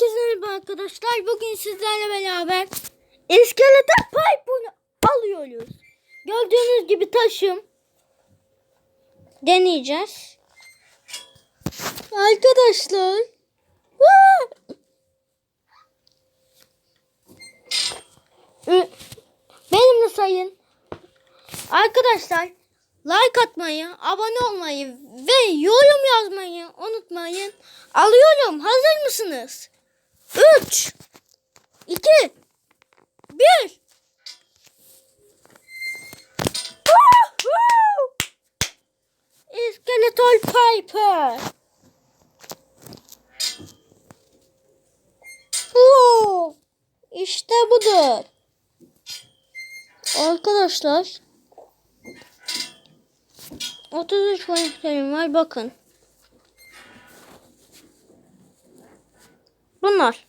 Herkese merhaba arkadaşlar. Bugün sizlerle beraber iskelete pipe'ını alıyoruz. Gördüğünüz gibi taşım. Deneyeceğiz. Arkadaşlar. Benimle sayın. Arkadaşlar like atmayı, abone olmayı ve yorum yazmayı unutmayın. Alıyorum. Hazır mısınız? 3 2 1 İskeletor Piper. Wow. İşte budur. Arkadaşlar 33 karakterim var bakın. Bunlar.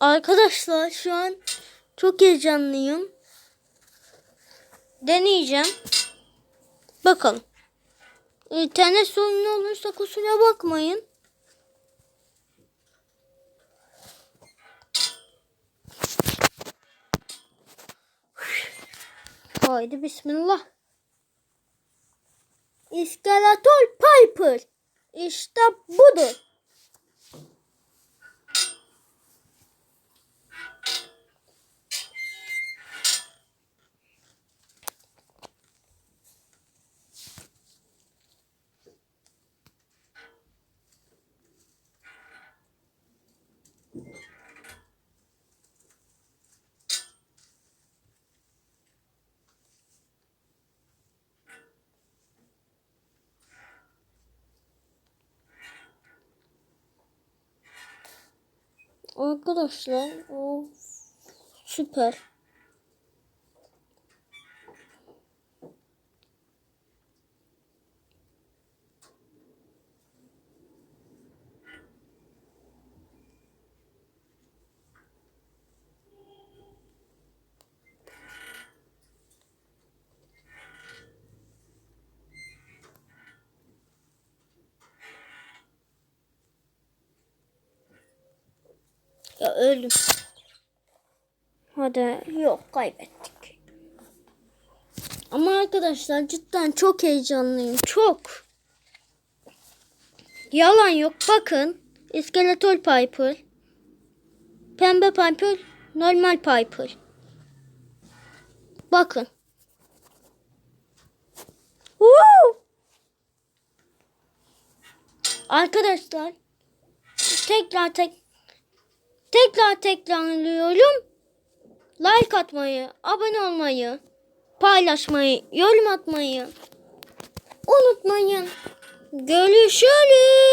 Arkadaşlar şu an çok heyecanlıyım. Deneyeceğim. Bakalım. İnternet sorunu olursa kusura bakmayın. Haydi bismillah. İskeletor Piper. İşte budur. Arkadaşlar o süper. Öldüm. Hadi yok kaybettik. Ama arkadaşlar cidden çok heyecanlıyım. Çok. Yalan yok. Bakın. İskeletor Piper. Pembe Piper. Normal Piper. Bakın. Woo! Arkadaşlar tekrar tek tekrar tekrarlıyorum. Like atmayı, abone olmayı, paylaşmayı, yorum atmayı unutmayın. Görüşürüz.